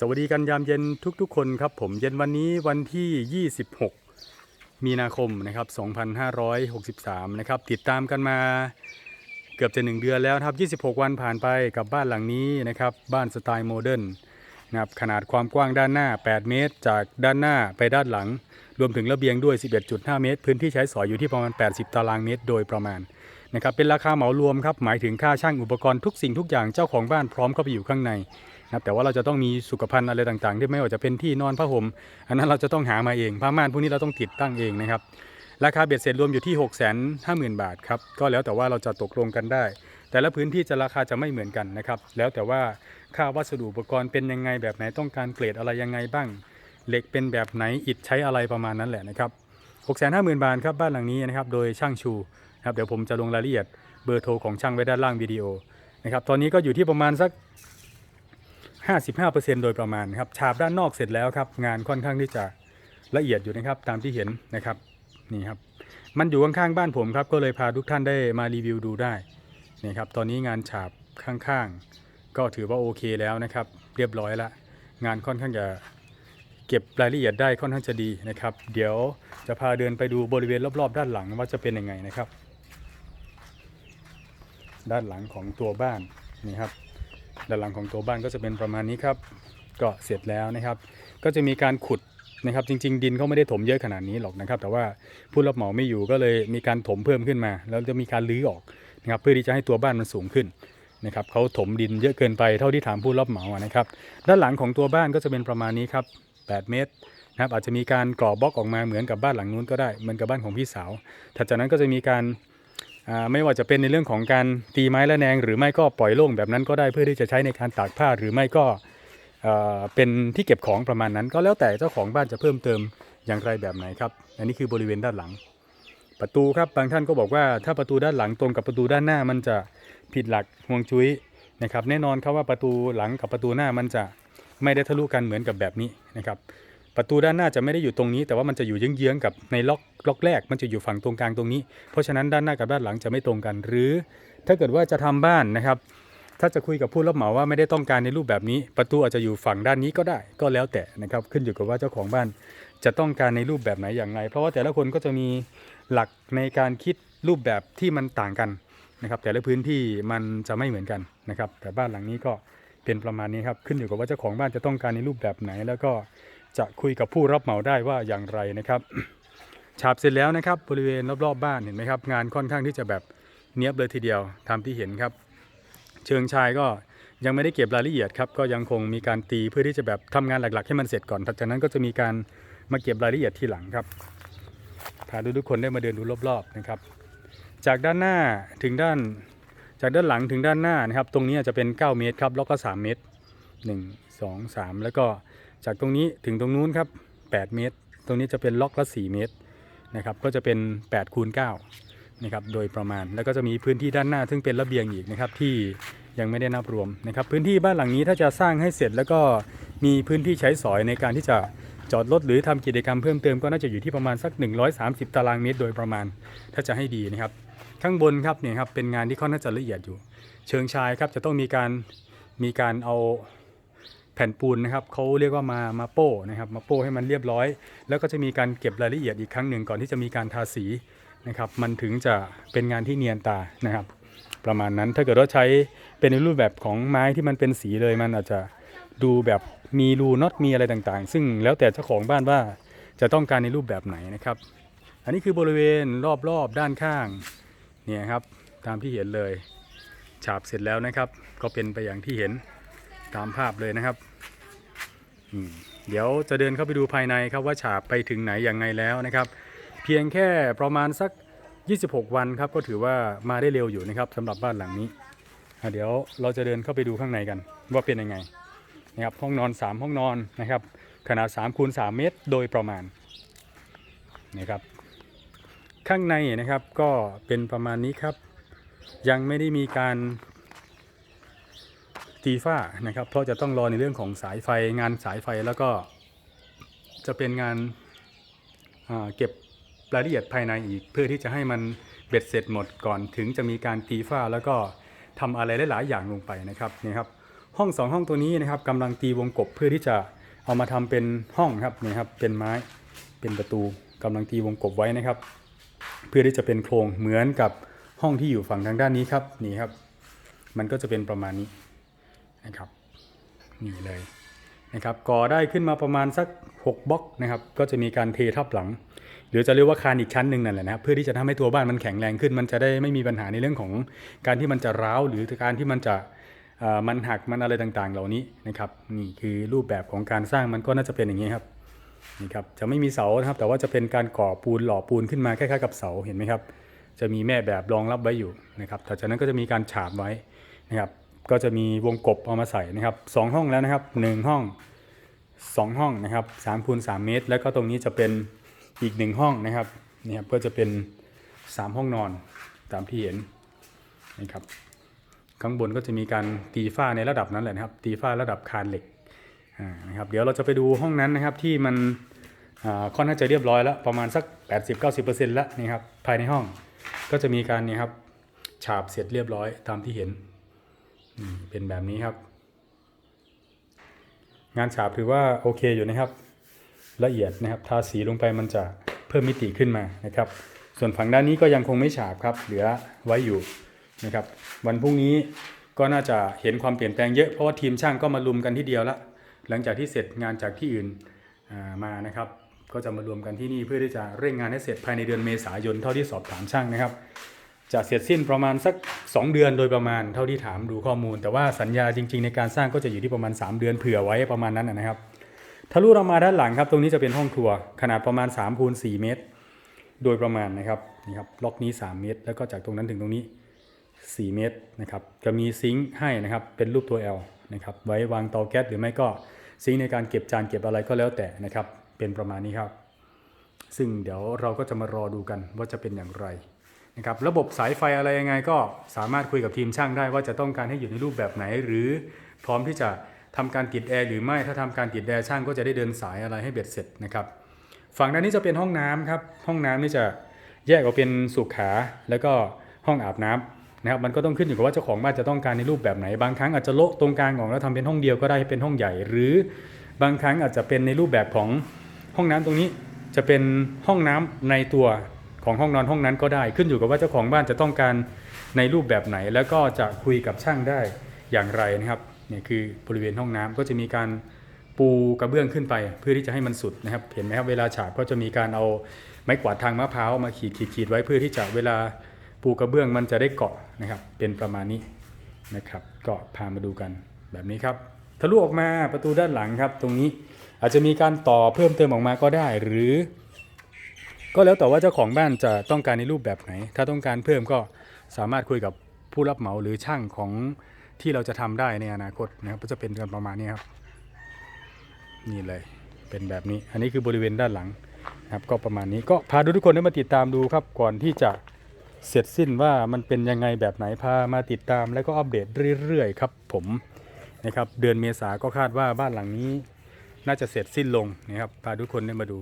สวัสดีกันยามเย็นทุกๆคนครับผมเย็นวันนี้วันที่ 26 มีนาคมนะครับ 2563 นะครับ ติดตามกันมาเกือบจะหนึ่งเดือนแล้วครับ 26 วันผ่านไปกับบ้านหลังนี้นะครับ บ้านสไตล์โมเดิร์นนะครับขนาดความกว้างด้านหน้า 8 เมตร จากด้านหน้าไปด้านหลัง รวมถึงระเบียงด้วย 11.5 เมตร พื้นที่ใช้สอยอยู่ที่ประมาณ 80 ตารางเมตร โดยประมาณนะครับเป็นราคาเหมารวมครับหมายถึงค่าช่างอุปกรณ์ทุกสิ่งทุกอย่างเจ้าของบ้านพร้อมเข้าไปอยู่ข้างใน นะครับแต่ว่าเราจะต้องมีสุขภัณฑ์อะไรต่างๆ ที่ไม่ว่าจะเป็นที่นอนผ้าห่มอันนั้นเราจะต้องหามาเองผ้าม่านพวกนี้เราต้องติดตั้งเองนะครับราคาเบ็ดเสร็จรวมอยู่ที่ 6 5 0 0 0 0 บาทครับก็แล้วแต่ว่าเราจะตกลงกันได้ แต่ละพื้นที่จะราคาจะไม่เหมือนกันนะครับแล้วแต่ว่าค่าวัสดุอุปกรณ์เป็นยังไงแบบไหนต้องการเกรดอะไรยังไงบ้าง เหล็กเป็นแบบไหนอิฐใช้อะไรประมาณนั้นแหละนะครับ6 5 0 0 0 0 บาทครับบ้านหลังนี้นะครับโดยช่างชูนะครับเดี๋ยวผมจะลงรายละเอียดเบอร์โทรของช่างไว้ด้านล่างวิดีโอนะครับตอนนี้ก็อยู่ที่ประมาณสัก 55%โดยประมาณครับฉาบด้านนอกเสร็จแล้วครับงานค่อนข้างที่จะละเอียดอยู่นะครับตามที่เห็นนะครับนี่ครับมันอยู่ข้างๆบ้านผมครับก็เลยพาทุกท่านได้มารีวิวดูได้นี่ครับตอนนี้งานฉาบข้างๆ ก็ถือว่าโอเคแล้วนะครับ เรียบร้อยละงานค่อนข้างจะเก็บรายละเอียดได้ค่อนข้างจะดีนะครับ เดี๋ยวจะพาเดินไปดูบริเวณรอบๆ ด้านหลังว่าจะเป็นยังไงนะครับ ด้านหลังของตัวบ้านนี่ครับ ด้านหลังของตัวบ้านก็จะเป็นประมาณนี้ครับก็เสร็จแล้วนะครับ ก็จะมีการขุดนะครับ จริง ๆ ดินเขาไม่ได้ถมเยอะขนาดนี้หรอกนะครับ แต่ว่าผู้รับเหมาไม่อยู่ก็เลยมีการถมเพิ่มขึ้นมา แล้วจะมีการรื้อออกนะครับ เพื่อที่จะให้ตัวบ้านมันสูงขึ้นนะครับเขาถมดินเยอะเกินไปเท่าที่ถามผู้รับเหมานะครับ ด้านหลังของตัวบ้านก็จะเป็นประมาณนี้ครับ 8 เมตรนะครับอาจจะมีการกรอบบล็อกออกมาเหมือนกับบ้านหลังนู้นก็ได้เหมือนกับบ้านของพี่สาวถัดจากนั้นก็จะมีการ ไม่ว่าจะเป็นในเรื่องของการตีไม้และแนง หรือไม่ก็ปล่อยโล่งแบบนั้นก็ได้เพื่อที่จะใช้ในการตากผ้าหรือไม่ก็เอ่อเป็นที่เก็บของประมาณนั้น ก็แล้วแต่เจ้าของบ้านจะเพิ่มเติมอย่างไรแบบไหนครับ อันนี้คือบริเวณด้านหลัง ประตูครับบางท่านก็บอกว่าถ้าประตูด้านหลังตรงกับประตูด้านหน้ามันจะผิดหลักห่วงจุ้ยนะครับ แน่นอนครับว่าประตูหลังกับประตูหน้ามันจะไม่ได้ทะลุกันเหมือนกับแบบนี้นะครับ ประตูด้านหน้าจะไม่ได้อยู่ตรงนี้ แต่ว่ามันจะอยู่เยื้องๆกับในล็อกล็อกแรก มันจะอยู่ฝั่งตรงกลางตรงนี้ เพราะฉะนั้นด้านหน้ากับด้านหลังจะไม่ตรงกัน หรือ ถ้าเกิดว่าจะทำบ้านนะครับ ถ้าจะคุยกับผู้รับเหมาว่าไม่ได้ต้องการในรูปแบบนี้ ประตูอาจจะอยู่ฝั่งด้านนี้ก็ได้ ก็แล้วแต่นะครับ ขึ้นอยู่กับว่าเจ้าของบ้านจะต้องการในรูปแบบไหนอย่างไร เพราะว่าแต่ละคนก็จะมีหลักในการคิดรูปแบบที่มันต่างกันนะครับ แต่ละพื้นที่มันจะไม่เหมือนกันนะครับ แต่บ้านหลังนี้ก็เป็นประมาณนี้ครับ ขึ้นอยู่กับว่าเจ้าของบ้านจะต้องการในรูปแบบไหนแล้วก็ จะคุยกับผู้รับเหมาได้ว่าอย่างไรนะครับ ฉาบเสร็จแล้วนะครับบริเวณรอบๆบบ้านเห็นไหมครับ งานค่อนข้างที่จะแบบเนียบเลยทีเดียวตามที่เห็นครับ เชิงชายก็ยังไม่ได้เก็บรายละเอียดครับก็ยังคงมีการตีเพื่อที่จะแบบทำงานหลักๆ ให้มันเสร็จก่อนจากนั้นก็จะมีการมาเก็บรายละเอียดทีหลังครับพาทุกคนได้มาเดินดูรอบๆนะครับ จากด้านหน้าถึงด้านจากด้านหลังถึงด้านหน้านะครับ ตรงนี้จะเป็น 9 เมตรครับแล้วก็ 3 เมตร 1 2 3 แล้วก็ จากตรงนี้ถึงตรงนู้นครับ 8 เมตร ตรงนี้จะเป็นล็อกละ 4 เมตรนะครับ ก็จะเป็น8คูณ9นะครับ โดยประมาณ แล้วก็จะมีพื้นที่ด้านหน้า ซึ่งเป็นระเบียงอีกนะครับที่ยังไม่ได้นับรวมนะครับ พื้นที่บ้านหลังนี้ถ้าจะสร้างให้เสร็จแล้วก็มีพื้นที่ใช้สอยในการที่จะจอดรถหรือทำกิจกรรมเพิ่มเติมก็น่าจะอยู่ที่ประมาณสัก 130 ตารางเมตรโดยประมาณ ถ้าจะให้ดีนะครับ ข้างบนครับเนี่ยครับเป็นงานที่ค่อนข้างจะละเอียดอยู่ เชิงชายครับจะต้องมีการมีการเอา แผ่นปูนนะครับเขาเรียกว่ามามาโป้นะครับมาโป้ให้มันเรียบร้อย แล้วก็จะมีการเก็บรายละเอียดอีกครั้งหนึ่งก่อนที่จะมีการทาสีนะครับมันถึงจะเป็นงานที่เนียนตานะครับ ประมาณนั้นถ้าเกิดว่าใช้เป็นในรูปแบบของไม้ที่มันเป็นสีเลยมันอาจจะดูแบบมีรูน็อตมีอะไรต่างๆ ซึ่งแล้วแต่เจ้าของบ้านว่าจะต้องการในรูปแบบไหนนะครับ อันนี้คือบริเวณรอบๆด้านข้างเนี่ยครับตามที่เห็นเลย ฉาบเสร็จแล้วนะครับ ก็เป็นไปอย่างที่เห็นตามภาพเลยนะครับ เดี๋ยวจะเดินเข้าไปดูภายในครับว่าฉาบไปถึงไหนอย่างไงแล้วนะครับ เพียงแค่ประมาณสัก 26 วันครับก็ถือว่ามาได้เร็วอยู่นะครับสำหรับบ้านหลังนี้เดี๋ยวเราจะเดินเข้าไปดูข้างในกันว่าเป็นยังไงนะครับห้องนอน 3 ห้องนอนนะครับ ขนาด3คูณ3เมตรโดยประมาณนะครับข้างในนะครับก็เป็นประมาณนี้ครับ ยังไม่ได้มีการ ตีฝ้านะครับ เพราะจะต้องรอในเรื่องของสายไฟงานสายไฟแล้วก็จะเป็นงานาเก็บรายละเอียดภายในอีก เพื่อที่จะให้มันเบ็ดเสร็จหมดก่อนถึงจะมีการตีฝ้าแล้วก็ทำอะไรหลาย ๆ อย่างลงไปนะครับนี่ครับห้องสองห้องตัวนี้นะครับกำลังตีวงกบเพื่อที่จะเอามาทำเป็นห้องครับนี่ครับเป็นไม้เป็นประตูกำลังตีวงกบไว้นะครับ เพื่อที่จะเป็นโครงเหมือนกับห้องที่อยู่ฝั่งทางด้านนี้ครับนี่ครับ มันก็จะเป็นประมาณนี้ นะครับนี่เลยนะครับก่อได้ขึ้นมาประมาณสัก 6บล็อกนะครับก็จะมีการเททับหลัง หรือจะเรียกว่าคานอีกชั้นหนึ่งนั่นแหละนะครับเพื่อที่จะทำให้ตัวบ้านมันแข็งแรงขึ้น มันจะได้ไม่มีปัญหาในเรื่องของการที่มันจะร้าวหรือการที่มันจะมันหักมันอะไรต่างๆ เหล่านี้นะครับนี่คือรูปแบบของการสร้างมันก็น่าจะเป็นอย่างนี้ครับนี่ครับจะไม่มีเสานะครับแต่ว่าจะเป็นการก่อปูนหล่อปูนขึ้นมาคล้ายๆกับเสาเห็นไหมครับจะมีแม่แบบรองรับไว้อยู่นะครับต่อจากนั้นก็จะมีการฉาบไว้นะครับ ก็จะมีวงกบเอามาใส่นะครับสองห้องแล้วนะครับหนึ่งห้องสองห้องนะครับสามคูณสามเมตร แล้วก็ตรงนี้จะเป็นอีกหนึ่งห้องนะครับนี่ครับก็จะเป็นสามห้องนอนตามที่เห็นนะครับข้างบนก็จะมีการตีฝ้าในระดับนั้นแหละนะครับ ตีฝ้าระดับคานเหล็กนะครับเดี๋ยวเราจะไปดูห้องนั้นนะครับที่มันค่อนข้างจะเรียบร้อยแล้วประมาณสัก 80-90%แล้วนี่ครับภายในห้องก็จะมีการนี่ครับฉาบเสร็จเรียบร้อยตามที่เห็น เป็นแบบนี้ครับ งานฉาบถือว่าโอเคอยู่นะครับ ละเอียดนะครับ ทาสีลงไปมันจะเพิ่มมิติขึ้นมานะครับ ส่วนฝั่งด้านนี้ก็ยังคงไม่ฉาบครับ เหลือไว้อยู่นะครับ วันพรุ่งนี้ก็น่าจะเห็นความเปลี่ยนแปลงเยอะเพราะว่าทีมช่างก็มารุมกันที่เดียวละหลังจากที่เสร็จงานจากที่อื่นามานะครับ ก็จะมารวมกันที่นี่เพื่อที่จะเร่งงานให้เสร็จภายในเดือนเมษายนเท่าที่สอบถามช่างนะครับ จะเสร็จสิ้นประมาณสัก 2 เดือนโดยประมาณเท่าที่ถามดูข้อมูล แต่ว่าสัญญาจริง ๆ ในการสร้างก็จะอยู่ที่ประมาณ 3 เดือนเผื่อไว้ประมาณนั้นนะครับทะลุเรามาด้านหลังครับ ตรงนี้จะเป็นห้องครัว ขนาดประมาณ3คูณ4เมตร โดยประมาณนะครับนี่ครับล็อกนี้ 3 เมตร แล้วก็จากตรงนั้นถึงตรงนี้ 4 เมตรนะครับจะมีซิงค์ให้นะครับเป็นรูปตัว L นะครับไว้วางเตาแก๊สหรือไม่ก็ซิงค์ในการเก็บจานเก็บอะไรก็แล้วแต่นะครับเป็นประมาณนี้ครับ ซึ่งเดี๋ยวเราก็จะมารอดูกันว่าจะเป็นอย่างไร นะครับระบบสายไฟอะไรยังไงก็สามารถคุยกับทีมช่างได้ว่าจะต้องการให้อยู่ในรูปแบบไหน หรือพร้อมที่จะทำการติดแอร์หรือไม่ถ้าทำการติดแอร์ช่างก็จะได้เดินสายอะไรให้เบ็ดเสร็จนะครับฝั่งด้านนี้จะเป็นห้องน้ำครับห้องน้ำนี่จะแยกออกเป็นสุขา แล้วก็ห้องอาบน้ำนะครับมันก็ต้องขึ้นอยู่กับว่าเจ้าของบ้านจะต้องการในรูปแบบไหน บางครั้งอาจจะโละตรงกลางออกแล้วทำเป็นห้องเดียวก็ได้เป็นห้องใหญ่ หรือบางครั้งอาจจะเป็นในรูปแบบของห้องน้ำตรงนี้จะเป็นห้องน้ำในตัว ของห้องนอนห้องนั้นก็ได้ ขึ้นอยู่กับว่าเจ้าของบ้านจะต้องการในรูปแบบไหน แล้วก็จะคุยกับช่างได้อย่างไรนะครับเนี่ยคือบริเวณห้องน้ำก็จะมีการปูกระเบื้องขึ้นไป เพื่อที่จะให้มันสุดนะครับ เห็นไหมครับเวลาฉาบก็จะมีการเอาไม้กวาดทางมะพร้าวมาขีดขีดขีดไว้เพื่อที่จะเวลาปูกระเบื้องมันจะได้เกาะนะครับ เป็นประมาณนี้นะครับ ก็พามาดูกันแบบนี้ครับทะลุออกมาประตูด้านหลังครับ ตรงนี้อาจจะมีการต่อเพิ่มเติมออกมาก็ได้ หรือ ก็แล้วแต่ว่าเจ้าของบ้านจะต้องการในรูปแบบไหน ถ้าต้องการเพิ่มก็สามารถคุยกับผู้รับเหมาหรือช่างของที่เราจะทำได้ในอนาคตนะครับก็จะเป็นกันประมาณนี้ครับ นี่เลยเป็นแบบนี้ อันนี้คือบริเวณด้านหลังนะครับ ก็ประมาณนี้ก็พาทุกคนได้มาติดตามดูครับ ก่อนที่จะเสร็จสิ้นว่ามันเป็นยังไงแบบไหนพามาติดตาม แล้วก็อัปเดตเรื่อยๆครับ ผมนะครับ เดือนเมษาก็คาดว่าบ้านหลังนี้ น่าจะเสร็จสิ้นลงนะครับพาทุกคนได้มาดู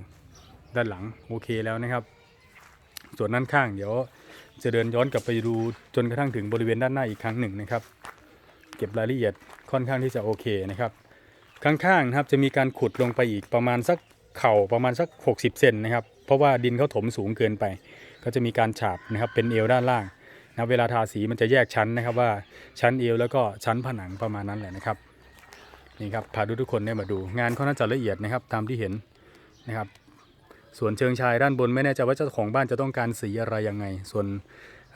ด้านหลังโอเคแล้วนะครับ ส่วนด้านข้างเดี๋ยวจะเดินย้อนกลับไปดูจนกระทั่งถึงบริเวณด้านหน้าอีกครั้งหนึ่งนะครับ เก็บรายละเอียดค่อนข้างที่จะโอเคนะครับ ข้างๆนะครับจะมีการขุดลงไปอีกประมาณสักเข่าประมาณสัก 60เซนนะครับ เพราะว่าดินเขาถมสูงเกินไป ก็จะมีการฉาบนะครับเป็นเอวด้านล่างนะเวลาทาสีมันจะแยกชั้นนะครับว่าชั้นเอวแล้วก็ชั้นผนังประมาณนั้นแหละนะครับนี่ครับพาทุกๆคนเนี่ยมาดู งานเขาน่าจะละเอียดนะครับตามที่เห็นนะครับ ส่วนเชิงชายด้านบนไม่แน่ใจว่าเจ้าของบ้านจะต้องการสีอะไรยังไง ส่วน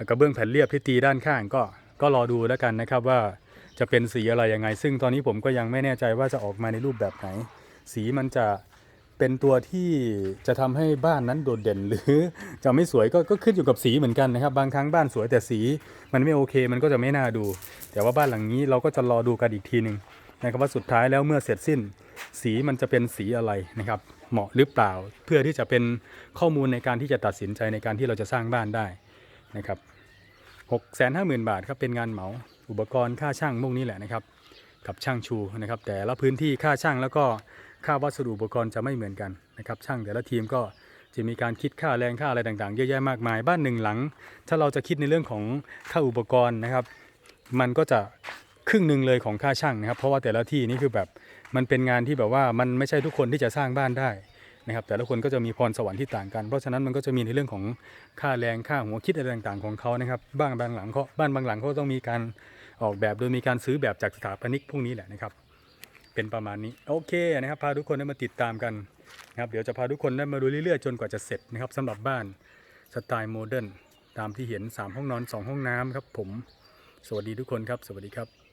กระเบื้องแผ่นเรียบที่ตีด้านข้างก็ก็รอดูแล้วกันนะครับว่าจะเป็นสีอะไรยังไง ซึ่งตอนนี้ผมก็ยังไม่แน่ใจว่าจะออกมาในรูปแบบไหน สีมันจะเป็นตัวที่จะทำให้บ้านนั้นโดดเด่น หรือจะไม่สวยก็ก็ขึ้นอยู่กับสีเหมือนกันนะครับ บางครั้งบ้านสวยแต่สีมันไม่โอเค มันก็จะไม่น่าดู แต่ว่าบ้านหลังนี้เราก็จะรอดูกันอีกทีหนึ่งนะครับว่าสุดท้ายแล้วเมื่อเสร็จสิ้น สีมันจะเป็นสีอะไรนะครับ เหมาะหรือเปล่า เพื่อที่จะเป็นข้อมูลในการที่จะตัดสินใจในการที่เราจะสร้างบ้านได้นะครับ6 5 0 0 0 0บาทครับเป็นงานเหมาอุปกรณ์ค่าช่างพวกนี้แหละนะครับ กับช่างชูนะครับ แต่ละพื้นที่ค่าช่างแล้วก็ค่าวัสดุอุปกรณ์จะไม่เหมือนกันนะครับ ช่างแต่ละทีมก็จะมีการคิดค่าแรงค่าอะไรต่างๆ เยอะแยะมากมาย บ้านหนึ่งหลัง ถ้าเราจะคิดในเรื่องของค่าอุปกรณ์นะครับ มันก็จะครึ่งหนึ่งเลยของค่าช่างนะครับ เพราะว่าแต่ละที่นี่คือแบบ มันเป็นงานที่แบบว่ามันไม่ใช่ทุกคนที่จะสร้างบ้านได้นะครับแต่ละคนก็จะมีพรสวรรค์ที่ต่างกัน เพราะฉะนั้นมันก็จะมีในเรื่องของค่าแรงค่าหัวคิดอะไรต่างๆของเขานะครับบ้านบางหลังเขาบ้านบางหลังเขาต้องมีการออกแบบโดยมีการซื้อแบบจากสถาปนิกพวกนี้แหละนะครับ เป็นประมาณนี้โอเคนะครับพาทุกคนได้มาติดตามกันนะครับเดี๋ยวจะพาทุกคนได้มาดูเรื่อยๆจนกว่าจะเสร็จนะครับสำหรับบ้านสไตล์โมเดิร์นตามที่เห็น 3 ห้องนอน 2 ห้องน้ำครับผม สวัสดีทุกคนครับ สวัสดีครับ